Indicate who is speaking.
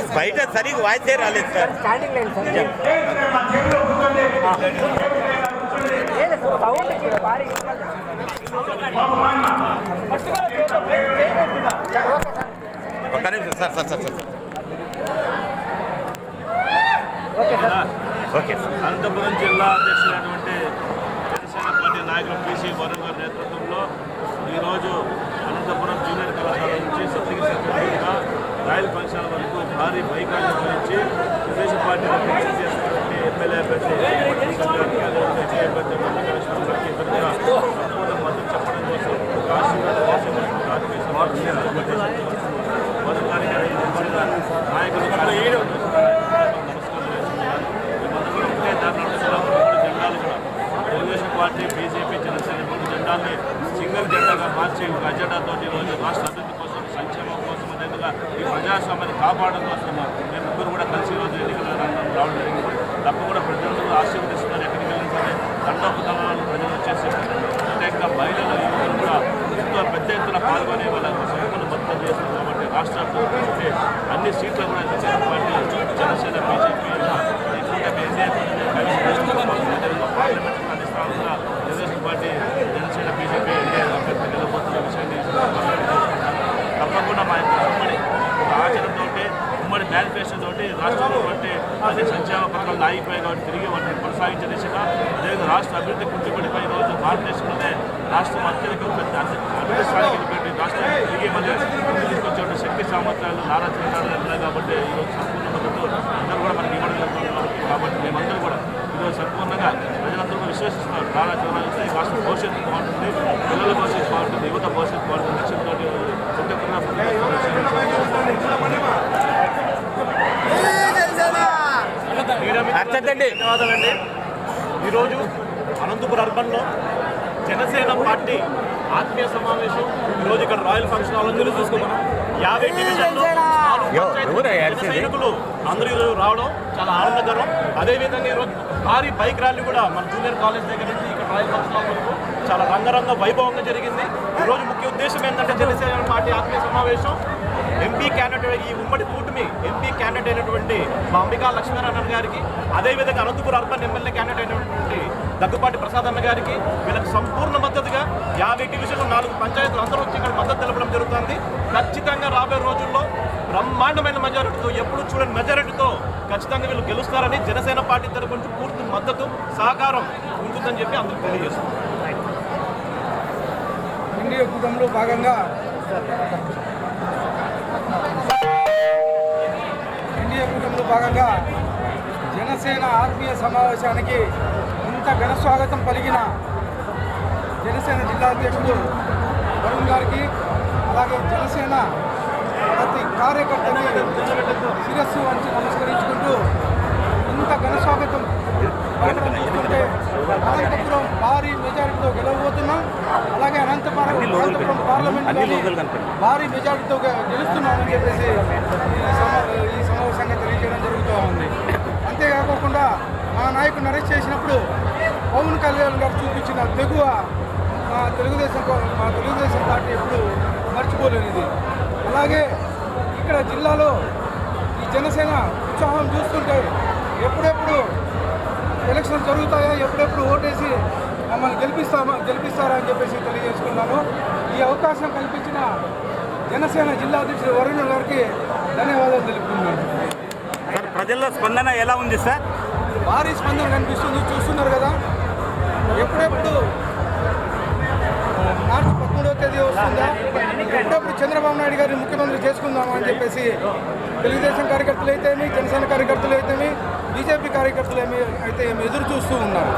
Speaker 1: Sir సరిగ్గా వాయిసే రాలేదు sir.
Speaker 2: Standing లేదు
Speaker 1: ఒక్క నిమిషం sir sir sir sir.
Speaker 2: Okay sir.
Speaker 1: Okay sir.
Speaker 3: Anantapuram జిల్లా అధ్యక్షులైనటువంటి జనసేన పార్టీ నాయకులు పీసీ వరుణ్ గారి నేతృత్వంలో ఈరోజు అనంతపురం జూనియర్ కళాశాల నుంచి సప్తగిరి రాయల్ ఫంక్షన్ వరకు భారీ బైకాన్ని గురించి తెలుగుదేశం పార్టీ పోటీ చేసినటువంటి ఎమ్మెల్యే అభ్యర్థి గారికి అదేవిధంగా విజయ అభ్యర్థి మల్లికార్జున గారికి ఇద్దరుగా సంపూర్ణ మద్దతు చెప్పడం కోసం నాయకులు ఒకటే జెండాలు కూడా. తెలుగుదేశం పార్టీ బీజేపీ జనసేన మూడు జెండాల్ని సింగిల్ జెండాగా మార్చి ఒక అజెండాతో ఈరోజు రాష్ట్ర అభివృద్ధి కోసం సంక్షేమం కోసం అదేవిధంగా ఈ ప్రజాస్వామ్యాన్ని కాపాడడం కోసం మేము ముగ్గురు కూడా కలిసి ఈరోజు ఎన్నికల రంగం రావడం జరిగింది. తప్పకుండా ప్రజలందరూ ఆశీర్వదిస్తున్నారు. ఎక్కడికి వెళ్ళిన సరే దండోపతనాలను ప్రజలు వచ్చేసి ప్రత్యేకంగా మహిళలు యువకులు కూడా ఎంతో పెద్ద ఎత్తున పాల్గొనే వాళ్ళ సంపూర్ణ మద్దతు చేస్తున్నారు. కాబట్టి రాష్ట్ర అన్ని సీట్లు కూడా జనసేన పార్టీ జనసేన బీజేపీ కూటమి ఎన్డీఏ కలిసి చేస్తున్నాం. అదేవిధంగా పార్లమెంట్ అన్ని స్థానాల్లో Telugu Desam party Janasena BJP NDA అభ్యర్థి గెలవబోతున్న విషయాన్ని తప్పకుండా మా యొక్క ఉమ్మడి ఒక ఆచరణతో ఉమ్మడి మేనిఫెస్టో తోటి రాష్ట్రంలో బట్టి సంక్షేమ పథకాలు ఆగిపోయాయి కాబట్టి తిరిగి వాటిని కొనసాగించే దిశగా అదేవిధంగా రాష్ట్ర అభివృద్ధి కుంటుపడిపోయి ఈ రోజు భారతదేశంలోనే రాష్ట్రం అత్యధిక పెద్ద అభివృద్ధి స్థాయికి వెళ్ళిపోయి రాష్ట్రాన్ని తిరిగి మళ్ళీ తీసుకొచ్చే శక్తి సామర్థ్యాలు నారా చంద్రబాబు ఉన్నాయి కాబట్టి ఈరోజు సంపూర్ణ మద్దతు అందరూ కూడా మనకి ఇవ్వడం కాబట్టి మేమందరూ కూడా ఈరోజు సంపూర్ణంగా ప్రజలందరూ విశ్వసిస్తున్నారు. నారా చంద్రబాబు రాష్ట్ర భవిష్యత్తు బాగుంటుంది పిల్లల భవిష్యత్తు బాగుంటుంది యువత భవిష్యత్తు బాగుంటుంది లక్ష్యంతో ప్రతి
Speaker 1: అర్థండి
Speaker 3: ధన్యవాదాలండి. ఈరోజు అనంతపురం అర్బన్లో జనసేన పార్టీ ఆత్మీయ సమావేశం. ఈరోజు ఇక్కడ రాయల్ ఫంక్షన్ హాల్లో జరుగు చూసుకున్నాం యాభై డివిజన్లో? సైనికులు అందరూ ఈరోజు రావడం చాలా ఆనందకరం. అదేవిధంగా ఈరోజు భారీ బైక్ ర్యాలీ కూడా మన జూనియర్ కాలేజ్ దగ్గర నుంచి ఇక్కడ చాలా రంగరంగ వైభవంగా జరిగింది. ఈరోజు ముఖ్య ఉద్దేశం ఏంటంటే జనసేన పార్టీ ఆత్మీయ సమావేశం. ఎంపీ క్యాండిడేట్ ఈ ఉమ్మడి కూటమి ఎంపీ క్యాండిడేట్ అయినటువంటి మా అంబికా లక్ష్మీనారాయణ గారికి అదేవిధంగా అనంతపురం అర్బన్ ఎమ్మెల్యే క్యాండిడేట్ అయినటువంటి దగ్గుపాటి ప్రసాద్ అన్న గారికి వీళ్ళకి సంపూర్ణ మద్దతుగా యాభై డివిజన్లు నాలుగు పంచాయతీలు అందరూ వచ్చి ఇక్కడ మద్దతు తెలపడం జరుగుతుంది. ఖచ్చితంగా రాబోయే రోజుల్లో బ్రహ్మాండమైన మెజారిటీతో ఎప్పుడు చూడని మెజారిటీతో ఖచ్చితంగా వీళ్ళు గెలుస్తారని జనసేన పార్టీ తరపు నుంచి పూర్తి మద్దతు సహకారం ఉంటుందని చెప్పి అందరూ తెలియజేస్తున్నారు
Speaker 4: ఇండియా కూటమిలో భాగంగా ఇండియా కూటమిలో భాగంగా జనసేన ఆత్మీయ సమావేశానికి ఇంత ఘన స్వాగతం పలిగిన జనసేన జిల్లా అధ్యక్షుడు వరుణ్ గారికి అలాగే జనసేన ప్రతి కార్యకర్తని శిరస్సు వంచి నమస్కరించుకుంటూ ఇంత ఘన స్వాగతం. పలకడం చూస్తుంటే అనంతపురం భారీ మెజారిటీతో గెలవబోతున్నాం. అలాగే అనంతపురం అనంతపురం పార్లమెంట్ భారీ మెజారిటీతో గెలుస్తున్నామని చెప్పేసి ఈ సమా ఈ సమావేశంగా తెలియజేయడం జరుగుతూ ఉంది. అంతేకాకుండా మా నాయకుడిని అరెస్ట్ చేసినప్పుడు పవన్ కళ్యాణ్ గారు చూపించిన తెగువ మా తెలుగుదేశం మా తెలుగుదేశం పార్టీ ఎప్పుడు మర్చిపోలేనిది. అలాగే ఇక్కడ జిల్లాలో ఈ జనసేన ఉత్సాహం చూస్తుంటే ఎప్పుడెప్పుడు ఎలక్షన్ జరుగుతాయా ఎప్పుడెప్పుడు ఓటేసి మమ్మల్ని గెలిపిస్తామా గెలిపిస్తారా అని చెప్పేసి తెలియజేసుకున్నాను ఈ అవకాశం కల్పించిన జనసేన జిల్లా అధ్యక్షుడు వరుణ్ గారికి ధన్యవాదాలు తెలుపుతున్నాను.
Speaker 1: సార్ ప్రజల్లో స్పందన ఎలా ఉంది సార్?
Speaker 4: భారీ స్పందన కనిపిస్తుంది చూస్తున్నారు కదా. ఎప్పుడెప్పుడు తేదీ వస్తుందా? ఎప్పుడప్పుడు చంద్రబాబు నాయుడు గారిని ముఖ్యమంత్రి చేసుకుందామా అని చెప్పేసి తెలుగుదేశం కార్యకర్తలు అయితేమి జనసేన కార్యకర్తలు అయితేమి బీజేపీ కార్యకర్తలు ఏమి అయితే ఎదురు చూస్తూ ఉన్నారు.